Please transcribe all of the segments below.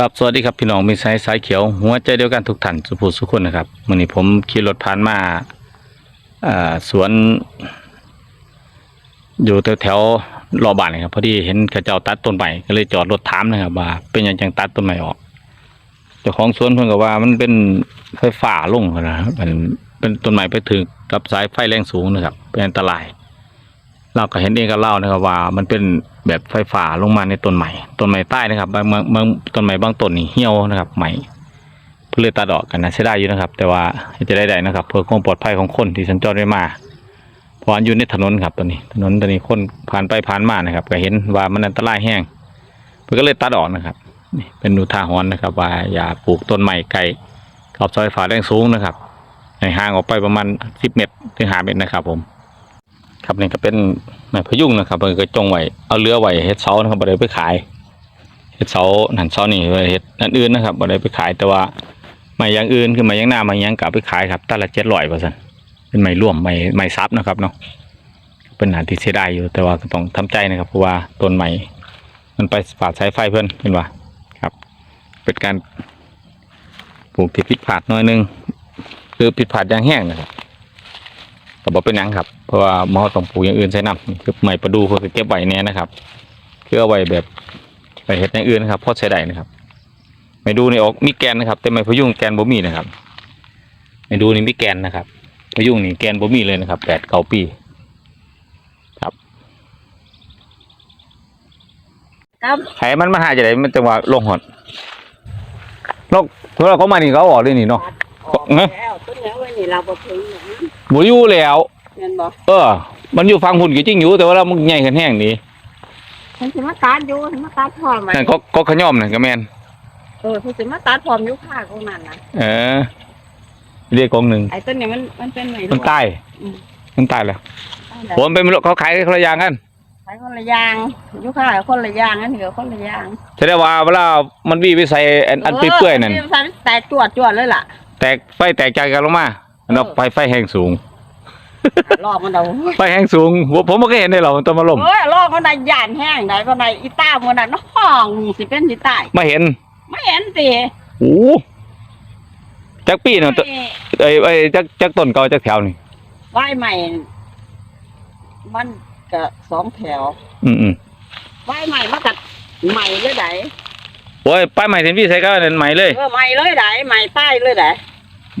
ครับสวัสดีครับพี่น้องมีสายสายเขียว หัวใจเดียวกันทุกท่านสุภูสุขคนนะครับวันนี้ผมขี่รถผ่านมาสวน อยู่แถวแถวๆรอบ้านนะครับพอดีเห็นเขาเจ้าตัดต้นใหม่ก็เลยจอดรถถามนะครับว่าเป็นยังจังตัดต้นใหม่ออกเจ้าของสวนเพิ่นก็ว่ามันเป็นไฟฟ้าลงนะครับเป็นต้นใหม่ไปถึงกับสายไฟแรงสูงนะครับเป็นอันตราย เราก็เห็นเองก็เล่านะครับว่า มันเป็นแบบไฟฟ้าลงมาในต้นใหม่ต้นใหม่ใต้นะครับบางบางบางต้นใหม่บางต้นนี่เหี่ยวนะครับใหม่เพื่อเลยตัดอกกันนะใช้ได้อยู่นะครับ แต่ว่าจะได้ได้นะครับ เพื่อความปลอดภัยของคนที่สัญจรไปมาเพราะอันอยู่ในถนนครับตัวนี้ ถนนตัวนี้คนผ่านไปผ่านมานะครับ ก็เห็นว่ามันอันตรายแห้งเพื่อก็เลยตัดออกนะครับนี่เป็นอุทาหรณ์นะครับ ว่าอย่าปลูกต้นใหม่ไกลขอบซอยฝาแรงสูงนะครับให้ห่างออกไปประมาณสิบเมตรถึงห้าเมตรนะครับผม ครับนี่ก็เป็นไม้พยุงนะครับเพิ่นก็จงไว้เอาเรือไว้เฮ็ดเสานะครับบ่ได้ไปขายเฮ็ดเสาหันเสานี่ไว้เฮ็ดอันอื่นนะครับบ่ได้ไปขายแต่ว่าไม้อย่างอื่นคือไม้ยางหน้าไม้ยางก็เอาไปขายครับตัดละ700ว่าซั่นเป็นไม้ร่วมไม้ไม้ซับนะครับเนาะเป็นหนาที่เสียดายอยู่แต่ว่าก็ต้องทำใจนะครับเพราะว่าต้นไม้มันไปฝาดสายไฟเพิ่อนเห็นว่าครับ เป็นการปลูกที่ผิดพลาดน่อยนึงคือผิดพลาดอย่างแห้งนะครับ ก็บอกเป็นหยังครับ เพราะว่าหมอต้องปลูกอย่างอื่นใช้น้ำนี่คือไม้ประดูเพื่อเก็บไว้แน่นะครับคือเอาไว้แบบไปเห็ดอย่างอื่นนะครับเพราะใช้ได้นะครับไม่ดูนี่ออกมีแกนนะครับ แต่ไม้พะยุงแกนบ่มีนะครับไม่ดูนี่มีแกนนะครับพะยุงนี่แกนบ่มีเลยนะครับแปดเก้าปีครับครับไขมันมาหาจะได้มันจังหวะลงหอดลงเพื่อเขามานี่เขาเอาออกเลยนี่เนาะ งะแล้วต้นแล้วไว้นี่เราบ่ถึงหรอกนะบ่อยู่แล้วเงินบ่เออ มันอยู่ฟังหุ่นก็จริงอยู่แต่ว่าเรามันใหญ่ขึ้นแห้งนี่ฉันสิมาตัดอยู่ฉันมาตัดพร้อมไว้นั่นก็ก็ขย่อมนั่นก็แม่นเออฉันสิมาตัดพร้อมอยู่ข้างของนั่นนะเออเรียกกองหนึ่งไอ้ต้นนี้มันมันเป็นไหนมันตายมันตายแล้วผมเป็นเขาขายคนละอย่างกันขายคนละอย่างอยู่าคนละอย่างอันนี้ก็คนละอย่างแสดงว่าเวลามันวีไปใส่อันอันเปื่อยๆนั่นเออแตกจวดจวดเลยล่ะ แตกไฟแตกใจกันลงมาอันนั้นเออไฟไฟแห้งสูงลอกมันเอาไฟแห้งสูงผมผมไม่เคยเห็นเลยหรอกมันต้นมะลมเอ้ยลอกมันได้ย่านแห้งได้บ่ได้อีต้ามันน่ะน้องสิเป็นสิตายไม่เห็นไม่เห็นสิโอ้จักปีเนาะต้นเอ้ยเอ้ยจักจักต้นเก่าจักแถวนี่ไว้ใหม่ มันก็สองแถว อืมอืมไว้ใหม่มันก็ใหม่เลยได โอ้ยป้ายใหม่เซนพี่ใส่ก็นั่นใหม่เลยเออใหม่เลยไดใหม่ใต้เลยได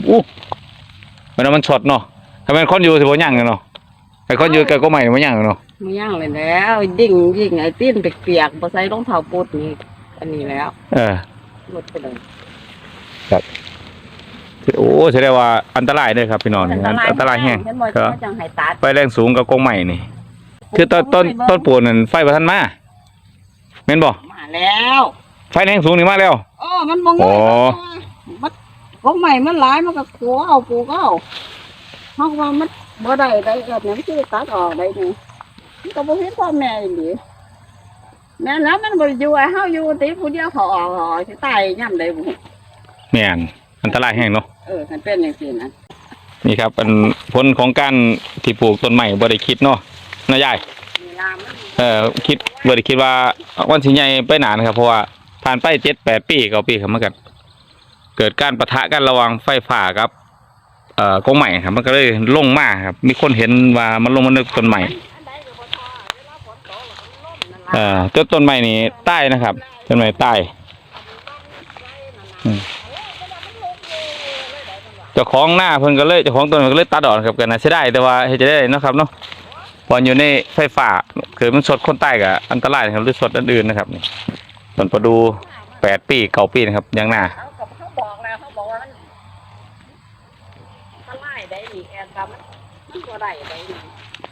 อู้มันเอามันช็อตเนาะถ้ามันคนอยู่สิบ่ย่างกันเนาะไอ้คนอยู่กับก็ใหม่บ่ย่างกันเนาะมันย่างเลยแล้วยิ่งยิ่งไอ้ตีนเปียกๆบ่ใส่รองเท้าปูดนี่อันนี้แล้ว เออหมดไปเลยโอ้แสดงว่าอันตรายเลยครับพี่น้องนี่อันอันตรายแห้งเห็นบ่ครัจะบมาจังให้ตัดไฟแรงสูงกับกองใหม่นี่ คือต้นต้นต้นปูนนั่นไฟประทันมาแม่นบ่มาแล้ว ไฟแรงสูงนี่มาแล้ว เออมันบ่งอ๋อ มันของใหม่มันหลายมันก็ขัวเอาปลูกเอาเฮาว่ามันบ่ได้ได้แบบนั้นคือตัดออกได้นี่มันก็บ่เห็นพ่อแม่อีหลีแม่นแล้วมันบ่ได้อยู่ไอ้เฮาอยู่ติผู้เดียวเขาออกออกสิตายยามใดบ่แม่นอันตรายแห้งเนาะเออมันเป็นจังซี่นะนี่ครับอันผลของการที่ปลูกต้นใหม่บ่ได้คิดเนาะนายยาย เวลามันเอ่อคิดบ่ได้คิดว่าวันสิใหญ่ไปนานครับเพราะว่า ผ่านไป7 8ปี9ปีครับมันก็เกิดการปะทะกันระหว่างไฟฟ้ากับ เอ่อกองใหม่ครับ มันก็เลยลงมาครับ มีคนเห็นว่ามันลงมาในต้นใหม่อันใดก็บ่ทอเวลาฝนตกแล้วมันล่มนั่นล่ะเอ่อต้นต้นใหม่นี่ใต้นะครับต้นใหม่ใต้อืมเจ้าของหน้าเพิ่นก็เลยเจ้าของต้นก็เลยตัดออกครับกันนะใช้ได้แต่ว่าเฮ็ดจะได้นะครับเนาะพออยู่ในไฟฟ้าคือมันสดคนใต้ก็อันตรายนะครับหรือสดอันอื่นนะครับนี่ ต้นประดูแปดปีเก้าปีนะครับยางหน้าเขาก็เขาบอกแล้วเขาบอกว่ามันมันไล่ได้นี่แอนตามันมันบ่ได้ได้นี่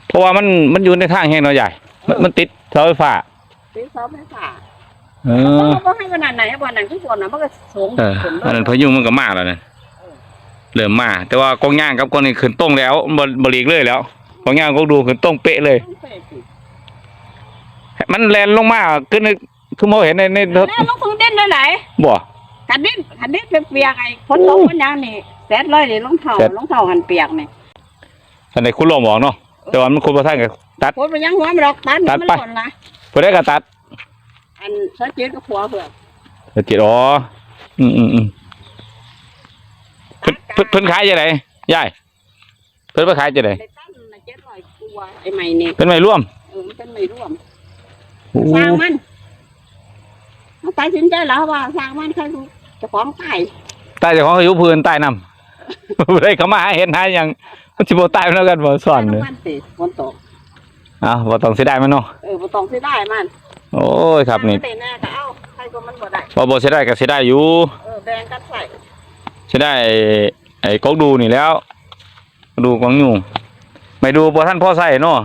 เพราะว่ามันมันอยู่ในทางแห้งเนาะใหญ่มันมันติดเสาไฟฟ้าซื้อเสาไฟฟ้าเออเขาบอกให้ขนาดไหนวันนั้นที่ส่วนน่ะมันก็สูงเออขึ้นอันนั้นพายุมันก็มาแล้วนะเริ่มมาแต่ว่ากองย่างกับกองนี้ขึ้นตรงแล้วบ่บ่หลีกเลยแล้วกองย่างก็ดูขึ้นตรงเป๊ะเลย มันแลนลงมาขึ้น ในทุกโมเห็นในในรถแล้วลงทุนเด่นเลยไหนบ่คันนี้คันนี้เป็นเปียกไอ้ฝนตกมันยังนี่แสนเลยนี่รองเท้าแสนรองเท้าหันเปียกนี่อันไหนคุณลมบอกเนาะแต่ว่ามันคุณประทานกับตัดฝนมันยังหัวมันดอกตันตัดมันไปหล่นละพอได้ก็ตัด อันสักเจ็ดก็ขัวเผื่อเดือนเจ็ดอ๋ออืมอืมอืมเพิ่นเพิ่นเพิ่นขายจะไหนยายเพิ่นไปขายจะไหนได้ตั้งนะเจ็ดร้อยกว่าไอ้ใหม่นี่เป็นไม่ร่วมเออมันเป็นไม่ร่วมโอ้สร้างมัน มันตัดสินใจแล้วว่าสร้างมันใครรู้เจะของตายใต้เจ้าของอายุพื้นใต้น้ำได้เขามาหาเห็นหาหยังมันสิบ่ตายแล้วกันบ่สอนเลยน้ำมันติฝนตกอ้าวบ่ต้องเสียดายมันเนาะเออบ่ต้องสิได้มันโอ้ยครับนี่แต่แน่ก็เอาใครก็มันบ่ได้บ่บ่เสียดายก็เสียดายอยู่เออแบ่งกันใส่เสียดายไอ้กอกดูนี่แล้ว ดูกองยุงไม่ดูบ่ทันพอใส่เนาะ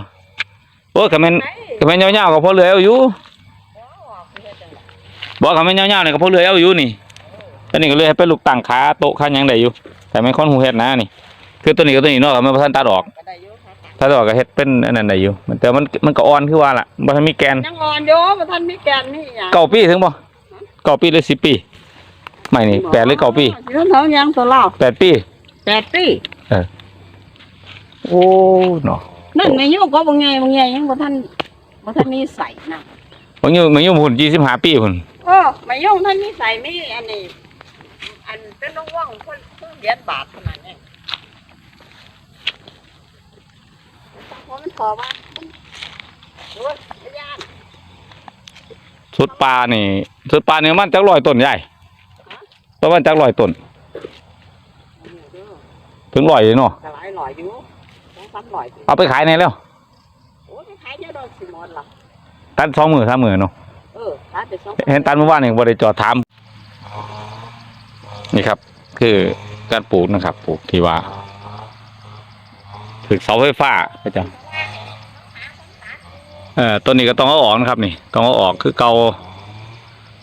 โอ้ยก็แม่นไหนก็แม่นยาวๆก็พอเหลือเอาอยู่ บ่ออกสิเฮ็ดจังได๋ บอกคำแม่นยาวๆนี่ก็พอเหลือเอาอยู่นี่อันนี้ก็เลยให้เป็นลูกตั้งขาโต๊ะขาหยังได้อยู่ แต่ไม่ค่อนหูเฮ็ดนะนี่ คือตัวนี้กับตัวนี้เนาะก็มันบ่ทันตัดออกก็ได้อยู่ค่ะถ้าตัดออกก็เฮ็ดเป็นอันนั้นได้อยู่มันแต่มันมันก็อ่อนคือว่าล่ะบ่ทันมีแกนยังอ่อนอยู่บ่ทันมีแกนนี่หยังเก้าปีถึงบ่เก้าปีหรือสิบปีไม่นี่แปดหรือเก้าปีสิเท่ายังตัวเราแปดปีแปดปีโอ้เนาะนั่นแม่อยู่ก็บ่ไงบ่ไงยังบ่ทันบ่ทันมีใส่นะบางอยู่บางอยู่หุ่นยี่สิบห้าปีหุ่นเออแม่อยู่ทันมีใส่มีอันนี้ อันเป็นน้องว่างเพิ่นเพิ่นเหรียญบาทเท่านั้นเองเพราะมันพอว่าโอ้ยพยานสุดปลานี่ สุดปลานี่มันจักร้อยต้นใหญ่ประมาณจักร้อยต้นถึงร้อยเลยเนาะกระไรหน่อยอยู่สองสามหน่อยเอาไปขายในแล้วโอ้ยขายเยอะดอกสิหมดละตันสองหมื่นสามหมื่นเนาะ เห็นตันเมื่อวานนี่บริจอดถาม นี่ครับ คือการปลูกนะครับ ปลูกที่ว่าถึกเสาไฟฟ้าก็จะเอ่อต้นนี้ก็ต้องเอาออกนะครับ นี่ ต้องเอาออกคือเกา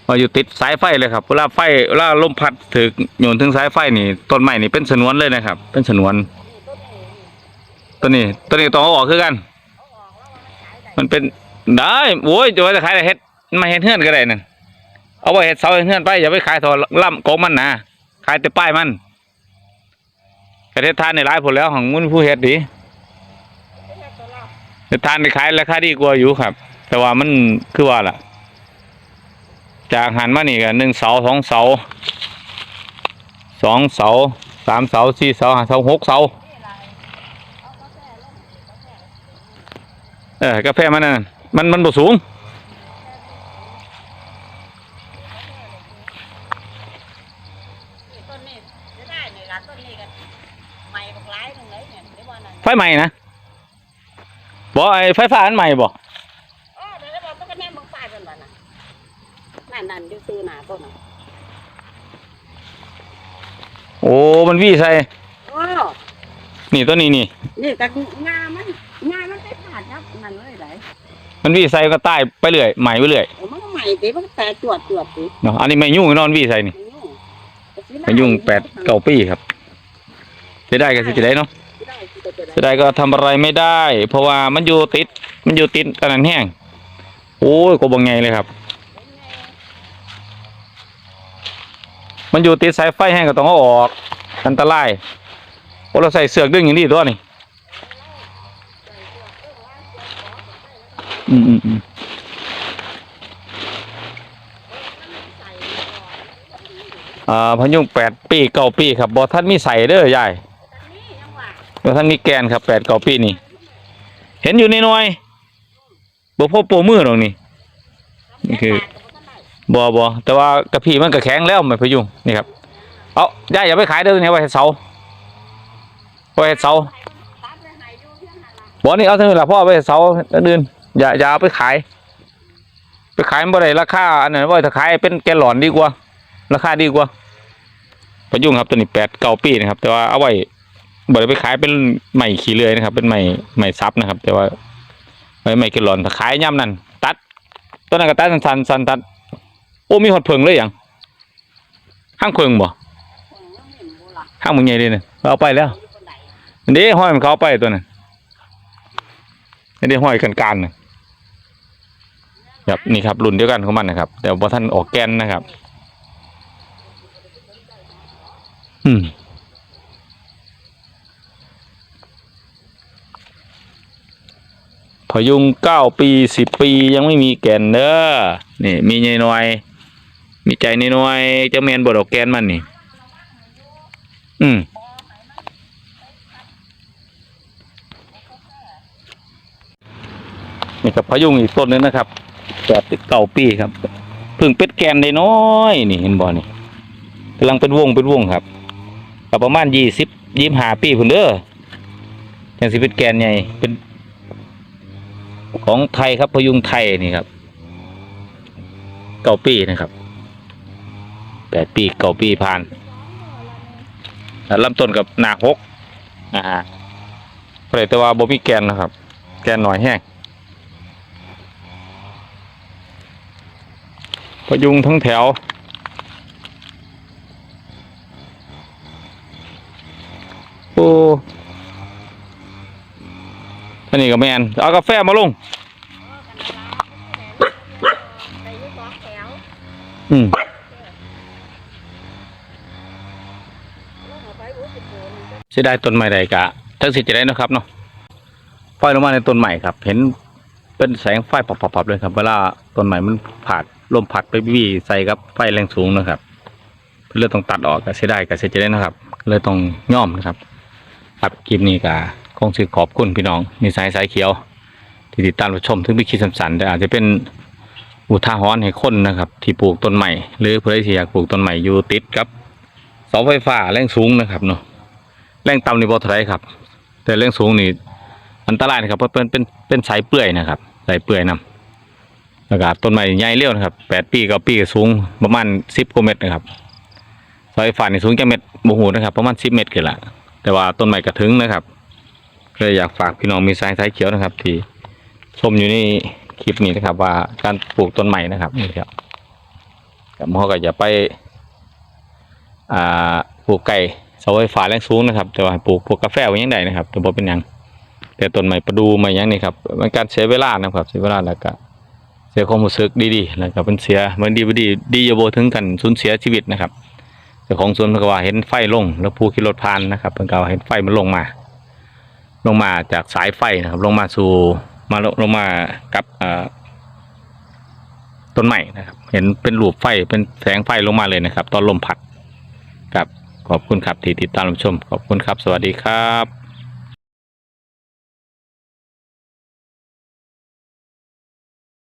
มาอยู่ติดสายไฟเลยครับเวลาไฟเวลาลมพัดถึกโยนถึงสายไฟนี่ต้นไม้นี่เป็นสนวนเลยนะครับ เป็นสนวนต้นนี้ต้นนี้ต้องเอาออกคือกัน มันเป็นได้โอ้ยจะว่าจะขายอะไรเฮ็ด มาเฮ็ดเฮือนก็ได้นั่นเอาไว้เฮ็ดเสาเฮ็ดเฮือนไปอย่าไปขายทอล่ำโกงมันนะขายแต่ป้ายมันประเทศทานในหลายผลแล้วของมุนผู้เฮ็ดดีเฮ็ดทานในขายราคาดีกว่าอยู่ครับ แต่ว่ามันคือว่าล่ะ จากหันมานี่ก็หนึ่งเสาสองเสาสองเสาสามเสาสี่เสาห้าเสาหกเสาเออกาแฟมันนั่นมันมันบ่สูง ต้นนี้จะได้นี่ละต้นนี้กันใหม่บักหลายตรงไหนเนี่ยเดี๋ยวว่านั่น ไฟใหม่นะบ่ไอ้ไฟฟ้าอันใหม่บ่เออเดี๋ยวเราต้องกันแน่มึงป้ายเป็นวันน่ะนั่นนั่นอยู่ซื้อหนาต้นน่ะโอ้ มันวี่ใส่โอ้นี่ตัวนี้นี่ นี่แต่งามันงามันไปขาดครับนั่นเลยไหนมันวี่ใส่ก็ใต้ไปเรื่อยใหม่ไปเรื่อยเออมันก็ใหม่ตีมันก็แตกจวดจวดตีเนาะอันนี้ไม่ยุ่งนอนวี่ใส่นี่มันยุ่งไม่ยุ่งแปดเก้าปีครับจะได้ก็สิจะได้เนาะ สิจะได้จะได้ก็ทำอะไรไม่ได้ เพราะว่ามันอยู่ติด มันอยู่ติดกันนั้นแห้งโอ้ยก็บ่ไงเลยครับ มันอยู่ติดสายไฟแห้งก็ต้องเอาออกอันตรายโอ้เราใส่เสือกดึงอย่างนี้ตัวนี่อืมอืมอืมอ่าพยุงแปดปีเก้าปีครับบอท่านมีใส่เด้อยายนี่ยัง ว่าบอท่านมีแกนครับแปดเก้าปีนี่ เห็นอยู่ในน้อยบ่พอโปรมือหรอกนี่นี่คือบอบอแต่ว่ากระพีมันก็แข็งแล้วไม่พยุงนี่ครับ เอาย่าอย่าไปขายเด้อเนี่ยไว้เสาไว้เสาตัดไปให้อยู่เพียงนั่นล่ะบอนี่เอาเท่านี้ละพ่อไว้เสาอื่นๆอย่าอย่าเอาไปขาย ไปขายมันบ่ได้ราคาอันนั้นว่าถ้าขายเป็นแกลลอนดีกว่า ราคาดีกว่าพยุงครับตัวนี้แปดเก้าปีนะครับ แต่ว่าเอาไว้ บ่ได้ไปขายเป็นใหม่ขี้เลื่อยนะครับ เป็นใหม่ใหม่ซับนะครับ แต่ว่าไว้ใหม่แกลลอนขายย่ำนั่นตัดต้นนั้นก็ตัดสันๆสันตัด โอ้มีหดเพิงเลยอย่างห้างเพิงบ่คนยังเห็นบ่ล่ะห้างมึงใหญ่เลยเนี่ยเอาไปแล้วอยู่คนใดเด้ห้อยมันเขาเอาไปตัวนั้นไม่ได้ห้อยกันการนะครับนี่ครับรุ่นเดียวกันของมันนะครับ แต่ว่าท่านออกแกนนะครับ อืม ยุงเก้าปีสิบปียังไม่มีแก่นเด้อนี่ มีใหญ่หน่อย มีใจน้อยๆจะแมนบดอกแกนมันนี่ อืมนี่ครับพยุงอีกต้นนึงนะครับแปดสิบเก้าปีครับเพิ่งเป็ดแกนได้น้อยนี่เห็นบ่นี่กำลังเป็นวงเป็นวงครับกับประมาณยี่สิบยี่ห้าปีพุ่นเด้อยังสิเป็นแกนใหญ่เป็น ของไทยครับพยุงไทยนี่ครับเก้าปีนะครับแปดปีเก้าปีผ่านลำต้นกับหนาหกนะฮะเปรตว่าบ่มีแกนนะครับ แกนหน่อยแห้งพยุงทั้งแถว โอ้ท่านี่ก็แมนเอากาแฟมาลง ได้อยู่สองแถว อืมลงเอาไปโอ้สิบโลนึงก็เสียดายต้นไม้ใดกะทั้งสิจะได้นะครับเนาะไฟลงมาในต้นใหม่ครับ เห็นเป็นแสงไฟปับๆๆเลยครับ เวลาต้นใหม่มันผาดลมพัดไปวี่ใส่กับไฟแรงสูงนะครับเพื่อเลยต้องตัดออกก็เสียดายก็เสียจะได้นะครับ เลยต้องย่อมนะครับครับคลิปนี้ก็คงสิขอบคุณพี่น้องมีสายสายเขียว ที่ติดตามรับชมถึงวิคิดสันแต่อาจจะเป็น อุทาหรณ์ให้คนนะครับ ที่ปลูกต้นใหม่หรือผู้ใดที่อยากปลูกต้นใหม่อยู่ติดกับเสาไฟฟ้าแรงสูงนะครับเนาะแรงต่ำนี่บ่เท่าไรครับ แต่แรงสูงนี่อันตรายนะครับเพราะเป็นเป็นเป็นสายเปื่อยนะครับสายเปื่อยนํแล้วก็ต้นไม้ใหญ่เร็วนะครับแปดปีกับปีก็สูงประมาณสิบกว่าเมตรนะครับเสายฟ้านี่สูงจังเม็ดบ่ฮู้นะครับ ประมาณสิบเมตรขึ้นละแต่ว่าต้นไม้ก็ถึงนะครับเลยอยากฝากพี่น้องมีสายสายเขียวนะครับ ที่ชมอยู่ใน คลิปนี้นะครับ ว่าการปลูกต้นไม้นะครับนี่ครับกับพ่อก็อย่าไปอ่าปลูกไก่เสาไฟฟ้าแรงสูงนะครับ แต่ว่าปลูกพวกกาแฟไว้ยังไงนะครับแต่บ่เป็นยังแต่ต้นไม้ประดูไม้หยังนี่ครับมันการเสียเวลานะครับ เสียเวลาแล้วก็เสียความรู้สึกดีๆแล้วก็เป็นเสียมันดีบ่ดีดีอย่าบ่ถึงกันสูญเสียชีวิตนะครับเจ้าของสวนก็ว่าเห็นไฟลง แล้วผู้ขี่รถผ่านนะครับเพิ่นก็ว่าเห็นไฟมันลงมา ลงมาจากสายไฟนะครับ ลงมาสู่ มาลงมากับต้นใหม่นะครับ เห็นเป็นหลูบไฟเป็นแสงไฟลงมาเลยนะครับ ตอนลมพัดครับขอบคุณครับที่ติดตามรับชม ขอบคุณครับ สวัสดีครับ